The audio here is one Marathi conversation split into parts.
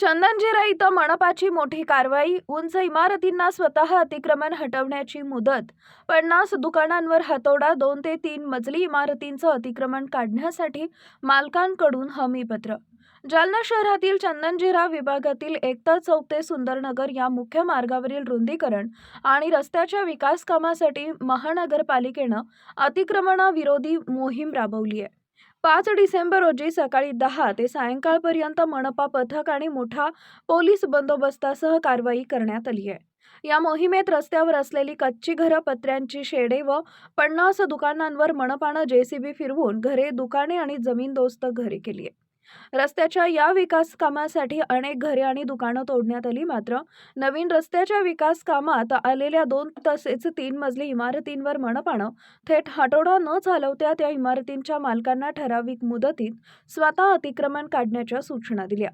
चंदनजिरा इथं मनपाची मोठी कारवाई उंच इमारतींना स्वतः अतिक्रमण हटवण्याची मुदत पन्नास दुकानांवर हातोडा दोन ते तीन मजली इमारतींचं अतिक्रमण काढण्यासाठी मालकांकडून हमीपत्र. जालना शहरातील चंदनजिरा विभागातील एकता चौक ते सुंदरनगर या मुख्य मार्गावरील रुंदीकरण आणि रस्त्याच्या विकास कामासाठी महानगरपालिकेनं अतिक्रमणाविरोधी मोहीम राबवली आहे पाच डिसेंबर रोजी सकाळी दहा ते सायंकाळपर्यंत मनपा पथक आणि मोठा पोलीस बंदोबस्तासह कारवाई करण्यात आली आहे. या मोहिमेत रस्त्यावर असलेली कच्ची घरं पत्र्यांची शेडे व पन्नास दुकानांवर मनपानं जेसीबी फिरवून घरे दुकाने आणि जमीनदोस्त घरे केली आहे रस्त्याच्या या विकास कामासाठी अनेक घरे आणि दुकानं तोडण्यात आली. मात्र नवीन रस्त्याच्या विकास कामात आलेल्या दोन तसेच तीन मजली इमारतींवर मनपानं थेट हातोडा न चालवत्या त्या इमारतींच्या मालकांना ठराविक मुदतीत स्वतः अतिक्रमण काढण्याच्या सूचना दिल्या.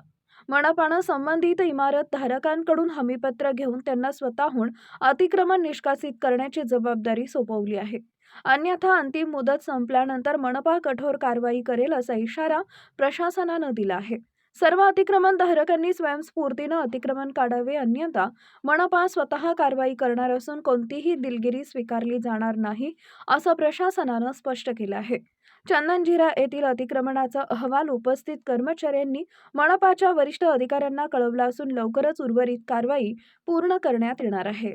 मनपानं संबंधित इमारत धारकांकडून हमीपत्र घेऊन त्यांना स्वतःहून अतिक्रमण निष्कासित करण्याची जबाबदारी सोपवली आहे. अन्यथा अंतिम मुदत संपल्यानंतर मनपा कठोर कारवाई करेल असा इशारा प्रशासनानं दिला आहे. सर्व अतिक्रमण धारकांनी स्वयंस्फूर्तीनं अतिक्रमण काढावे अन्यथा मनपा स्वतः कारवाई करणार असून कोणतीही दिलगिरी स्वीकारली जाणार नाही असं प्रशासनानं स्पष्ट केलं आहे. चंदनझिरा येथील अतिक्रमणाचा अहवाल उपस्थित कर्मचाऱ्यांनी मनपाच्या वरिष्ठ अधिकाऱ्यांना कळवला असून लवकरच उर्वरित कारवाई पूर्ण करण्यात येणार आहे.